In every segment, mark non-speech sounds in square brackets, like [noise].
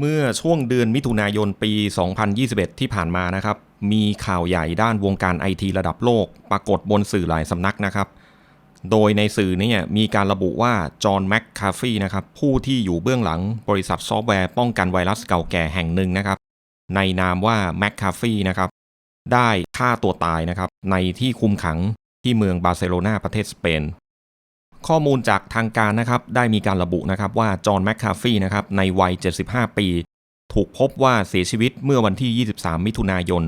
เมื่อช่วงเดือนมิถุนายนปี 2021 ที่ผ่านมานะครับ มีข่าวใหญ่ด้านวงการไอทีระดับโลก ปรากฏบนสื่อหลายสำนักนะครับ โดยในสื่อเนี่ยมีการระบุว่าจอห์นแมคคาฟีนะครับผู้ที่อยู่เบื้องหลังบริษัทซอฟต์แวร์ป้องกันไวรัสเก่าแก่แห่งหนึ่งนะครับ ในนามว่าแมคคาฟีนะครับ ได้ฆ่าตัวตายนะครับในที่คุมขังที่เมืองบาร์เซโลนาประเทศสเปน ข้อมูลจากทางการนะครับได้มีการระบุนะครับว่าจอห์นแมคคาฟีนะครับในวัย 75 ปี ถูกพบว่าเสียชีวิตเมื่อวันที่ 23 มิถุนายน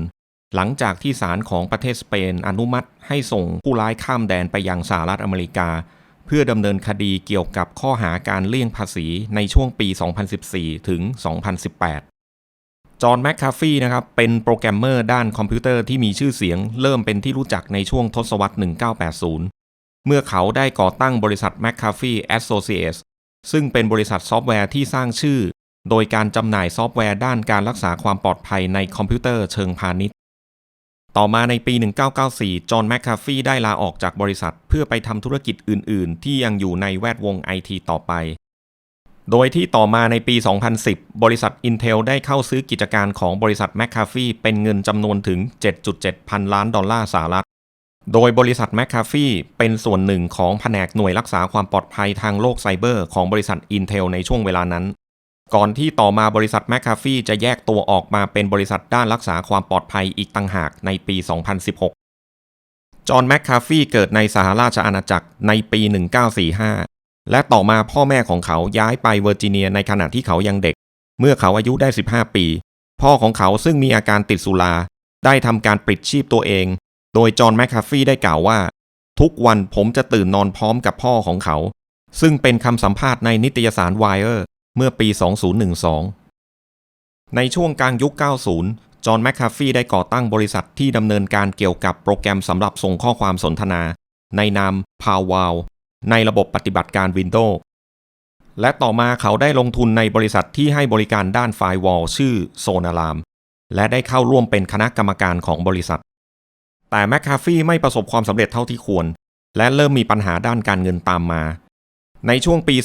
หลังจากที่ศาลของประเทศสเปนอนุมัติให้ส่งผู้ร้ายข้ามแดนไปยังสหรัฐอเมริกา เพื่อดำเนินคดีเกี่ยวกับข้อหาการเลี่ยงภาษีในช่วงปี 2014 ถึง 2018จอห์นแมคคาฟีนะครับเป็นโปรแกรมเมอร์ด้านคอมพิวเตอร์ที่มีชื่อเสียง เริ่มเป็นที่รู้จักในช่วงทศวรรษ 1980 เมื่อเขาได้ก่อตั้งบริษัท McAfee Associates ซึ่งเป็นบริษัทซอฟต์แวร์ที่สร้างชื่อ โดยการจำหน่ายซอฟต์แวร์ด้านการรักษาความปลอดภัยในคอมพิวเตอร์เชิงพาณิชย์ ต่อมาในปี 1994 จอห์นแมคคาฟีได้ลาออกจากบริษัทเพื่อไปทำธุรกิจอื่น ๆ ที่ยังอยู่ในแวดวงไอทีต่อไป โดยที่ต่อมาในปี 2010 บริษัท Intel ได้เข้าซื้อกิจการของบริษัท McAfee เป็นเงินจำนวนถึง 7.7 พันล้านดอลลาร์สหรัฐ โดยบริษัท McAfee เป็นส่วนหนึ่งของแผนกหน่วยรักษาความปลอดภัยทางโลกไซเบอร์ของบริษัท Intel ในช่วงเวลานั้น ก่อนที่ต่อมาบริษัท McAfee จะแยกตัวออกมาเป็นบริษัทด้านรักษาความปลอดภัยอีกต่างหากในปี 2016 จอห์นแมคคาฟีเกิดในสหราชอาณาจักรในปี 1945 และต่อมาพ่อแม่ของเขาย้ายไปเวอร์จิเนียในขณะที่เขายังเด็ก เมื่อเขาอายุได้ 15 ปี พ่อของเขาซึ่งมีอาการติดสุราได้ทำการปลิดชีพตัวเอง โดยจอห์นแมคคาฟีได้กล่าวว่า ทุกวันผมจะตื่นนอนพร้อมกับพ่อของเขา ซึ่งเป็นคำสัมภาษณ์ในนิตยสาร Wire เมื่อปี 2012 ในช่วงกลางยุค 90 จอห์นแมคคาฟีได้ก่อตั้งบริษัทที่ดำเนินการเกี่ยวกับโปรแกรมสำหรับส่งข้อความสนทนา ในนาม Powwow ในระบบปฏิบัติการ Windows และต่อมาเขาได้ลงทุนในบริษัทที่ให้บริการด้านไฟวอลชื่อ Sonaram และได้เข้าร่วมเป็นคณะกรรมการของบริษัท แต่แมคคาฟี่ไม่ประสบความสำเร็จเท่าที่ควร และเริ่มมีปัญหาด้านการเงินตามมา ในช่วงปี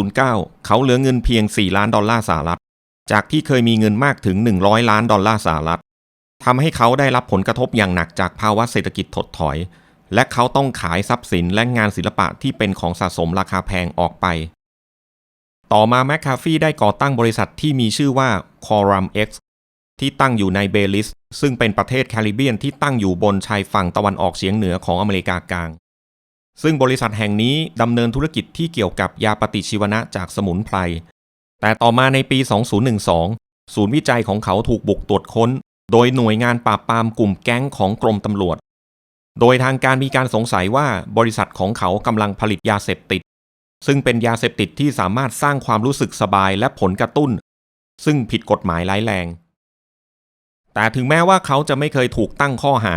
2009 เขาเหลือเงินเพียง 4 ล้านดอลลาร์สหรัฐ จากที่เคยมีเงินมากถึง 100 ล้านดอลลาร์สหรัฐทำให้เขาได้รับผลกระทบอย่างหนักจากภาวะเศรษฐกิจถดถอย และเขาต้องขายทรัพย์สินและงานศิลปะที่เป็นของสะสมราคาแพงออกไป ต่อมาแมคคาฟี่ได้ก่อตั้งบริษัทที่มีชื่อว่า Coram X ที่ตั้งอยู่ในเบลิส ซึ่งเป็นประเทศแคริบเบียนที่ตั้งอยู่บนชายฝั่งตะวันออกเฉียงเหนือของอเมริกากลาง ซึ่งบริษัทแห่งนี้ดำเนินธุรกิจที่เกี่ยวกับยาปฏิชีวนะจากสมุนไพร แต่ต่อมาในปี 2012 ศูนย์วิจัยของเขาถูกบุกตรวจค้น โดยหน่วยงานปราบปรามกลุ่มแก๊งของกรมตำรวจ โดยทางการมีการสงสัยว่าบริษัทของเขากำลังผลิตยาเสพติด ซึ่งเป็นยาเสพติดที่สามารถสร้างความรู้สึกสบายและผลกระตุ้น ซึ่งผิดกฎหมายร้ายแรง แต่ถึงแม้ว่าเขาจะไม่เคยถูกตั้งข้อหา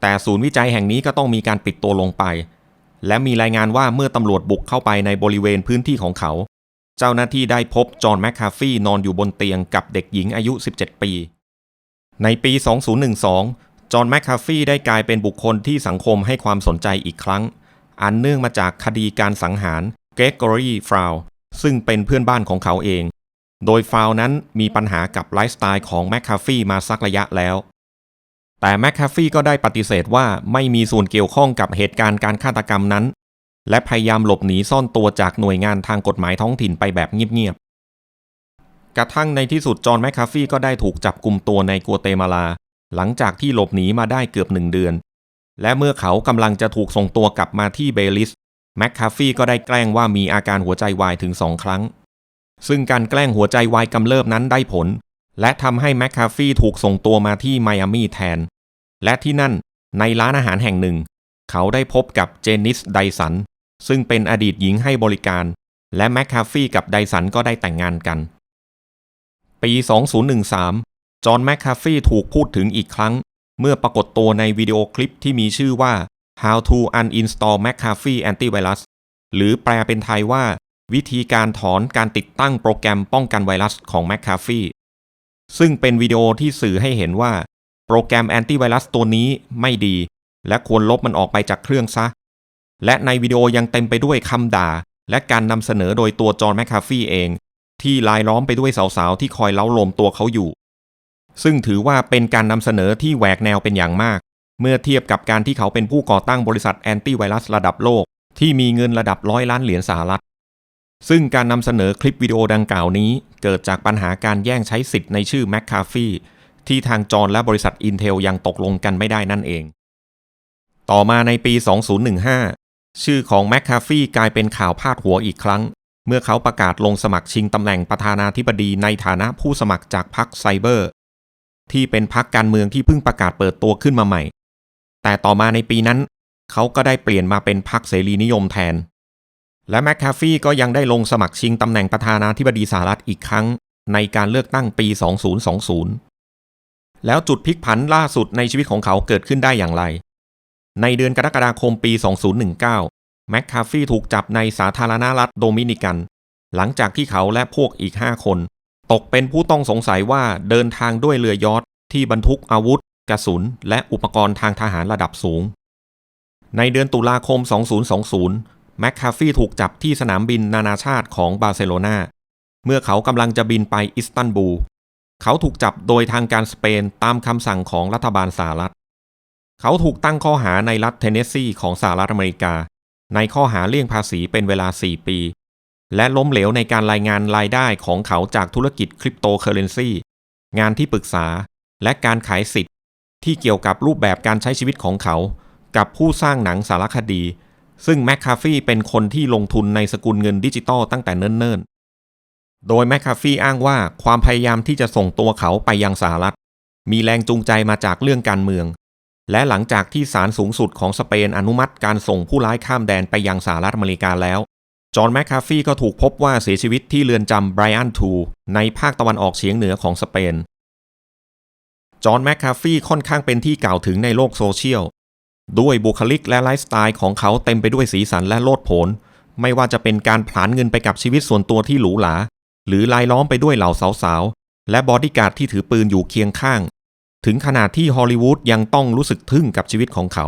แต่ศูนย์วิจัยแห่งนี้ก็ต้องมีการปิดตัวลงไป และมีรายงานว่าเมื่อตำรวจบุกเข้าไปในบริเวณพื้นที่ของเขา เจ้าหน้าที่ได้พบจอห์นแมคคาฟี่นอนอยู่บนเตียงกับเด็กหญิงอายุ 17 ปี ในปี 2012 จอห์นแมคคาฟี่ได้กลายเป็นบุคคลที่สังคมให้ความสนใจอีกครั้ง อันเนื่องมาจากคดีการสังหารเกรกอรีฟราวซึ่งเป็นเพื่อนบ้านของเขาเอง โดยฟาวนั้นมีปัญหากับไลฟ์สไตล์ของแมคคาฟี่มาสักระยะแล้ว แต่แมคคาฟี่ก็ได้ปฏิเสธว่าไม่มีส่วนเกี่ยวข้องกับเหตุการณ์การฆาตกรรมนั้น และพยายามหลบหนีซ่อนตัวจากหน่วยงานทางกฎหมายท้องถิ่นไปแบบเงียบๆ กระทั่งในที่สุดจอห์นแมคคาฟี่ก็ได้ถูกจับกลุ่มตัวในกัวเตมาลา หลังจากที่หลบหนีมาได้เกือบหนึ่งเดือน และเมื่อเขากำลังจะถูกส่งตัวกลับมาที่เบลิสแมคคาฟี่ก็ได้แกล้งว่ามีอาการหัวใจวายถึงสองครั้ง ซึ่งการแกล้งหัวใจวายกำเริบนั้นได้ผล และทำให้แมคคาฟี่ถูกส่งตัวมาที่ไมอามีแทน และที่นั่นในร้านอาหารแห่งหนึ่ง เขาได้พบกับเจนิสไดสัน ซึ่งเป็นอดีตหญิงให้บริการ และแมคคาฟี่กับไดสันก็ได้แต่งงานกัน ปี 2013 จอห์นแมคคาฟี่ถูกพูดถึงอีกครั้ง เมื่อปรากฏตัวในวิดีโอคลิปที่มีชื่อว่า How to Uninstall McAfee Antivirus หรือแปลเป็นไทยว่า วิธีการถอนการติดตั้งโปรแกรมป้องกันไวรัสของ McAfee ซึ่งเป็นวิดีโอที่สื่อให้เห็นว่า โปรแกรมแอนตี้ไวรัสตัวนี้ไม่ดี และควรลบมันออกไปจากเครื่องซะ และในวิดีโอยังเต็มไปด้วยคำด่า และการนำเสนอโดยตัวจอห์นแมคคาฟี่เอง ที่ลายล้อมไปด้วยสาวๆ ที่คอยเล้าลมตัวเขาอยู่ ซึ่งถือว่าเป็นการนำเสนอที่แหวกแนวเป็นอย่างมาก เมื่อเทียบกับการที่เขาเป็นผู้ก่อตั้งบริษัทแอนตี้ไวรัสระดับโลก ที่มีเงินระดับร้อยล้านเหรียญสหรัฐ ซึ่งการนำเสนอคลิปวิดีโอดังกล่าวนี้ เกิดจากปัญหาการแย่งใช้สิทธิ์ในชื่อแมคคาฟีที่ทางจอห์นและบริษัท Intel ยังตกลงกันไม่ได้นั่นเอง ต่อมาในปี 2015 ชื่อของแมคคาฟีกลายเป็นข่าวพาดหัวอีกครั้ง เมื่อเขาประกาศลงสมัครชิงตำแหน่งประธานาธิบดีในฐานะผู้สมัครจากพรรคไซเบอร์ ที่เป็นพรรคการเมืองที่เพิ่งประกาศเปิดตัวขึ้นมาใหม่ แต่ต่อมาในปีนั้น เขาก็ได้เปลี่ยนมาเป็นพรรคเสรีนิยมแทน และแมคคาฟีก็ยังได้ลงสมัครชิงตำแหน่งประธานาธิบดีสหรัฐอีกครั้ง ในการเลือกตั้งปี 2020 แล้วจุดพลิกผันล่าสุดในชีวิตของเขาเกิดขึ้นได้อย่างไร ในเดือนกรกฎาคมปี 2019 แมคคาฟีถูกจับในสาธารณรัฐโดมินิกัน หลังจากที่เขาและพวกอีก 5 คน ตกเป็นผู้ต้องสงสัยว่าเดินทางด้วยเรือยอทที่บรรทุกอาวุธ กระสุน และอุปกรณ์ทางทหารระดับสูง ในเดือนตุลาคม 2020 แมคคาฟี่ถูกจับที่สนามบินนานาชาติของบาร์เซโลนาเมื่อเขากำลังจะบินไปอิสตันบูล เขาถูกจับโดยทางการสเปนตามคำสั่งของรัฐบาลสหรัฐ เขาถูกตั้งข้อหาในรัฐเทนเนสซีของสหรัฐอเมริกา ในข้อหาเลี่ยงภาษีเป็นเวลา 4 ปี และล้มเหลวในการรายงานรายได้ของเขาจากธุรกิจคริปโตเคอเรนซีงานที่ปรึกษา และการขายสิทธิ์ ที่เกี่ยวกับรูปแบบการใช้ชีวิตของเขา กับผู้สร้างหนังสารคดี ซึ่งแมคคาฟีเป็นคนที่ลงทุนในสกุลเงินดิจิตอลตั้งแต่เนิ่นๆ โดยแมคคาฟีอ้างว่าความพยายามที่จะส่งตัวเขาไปยังสหรัฐ มีแรงจูงใจมาจากเรื่องการเมือง และหลังจากที่ศาลสูงสุดของสเปนอนุมัติการส่งผู้ร้ายข้ามแดนไปยังสหรัฐอเมริกาแล้ว จอห์นแมคคาฟีก็ถูกพบว่าเสียชีวิตที่เรือนจำไบรอันทูในภาคตะวันออกเฉียงเหนือของสเปนจอห์นแมคคาฟีค่อนข้างเป็นที่กล่าวถึงในโลกโซเชียล ด้วยบุคลิกและไลฟ์สไตล์ของเขาเต็มไปด้วยสีสันและโลดโผน ไม่ว่าจะเป็นการผลานเงินไปกับชีวิตส่วนตัวที่หรูหรา หรือลายล้อมไปด้วยเหล่าสาวๆ และบอดี้การ์ดที่ถือปืนอยู่เคียงข้าง ถึงขนาดที่ฮอลลีวูดยังต้องรู้สึกทึ่งกับชีวิตของเขา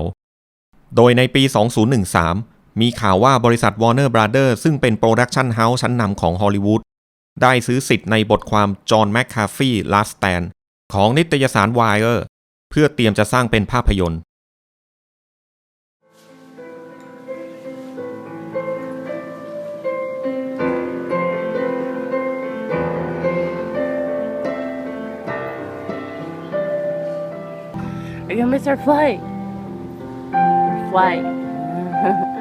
โดยในปี 2013 มีข่าวว่าบริษัท Warner Brothers ซึ่งเป็นโปรดักชันเฮาส์ชั้นนำของฮอลลีวูดได้ซื้อสิทธิ์ในบทความจอห์นแมคคาฟี Last Stand ของนิตยสาร Wire เพื่อเตรียมจะสร้างเป็นภาพยนตร์ You're gonna miss our flight. Our flight. [laughs]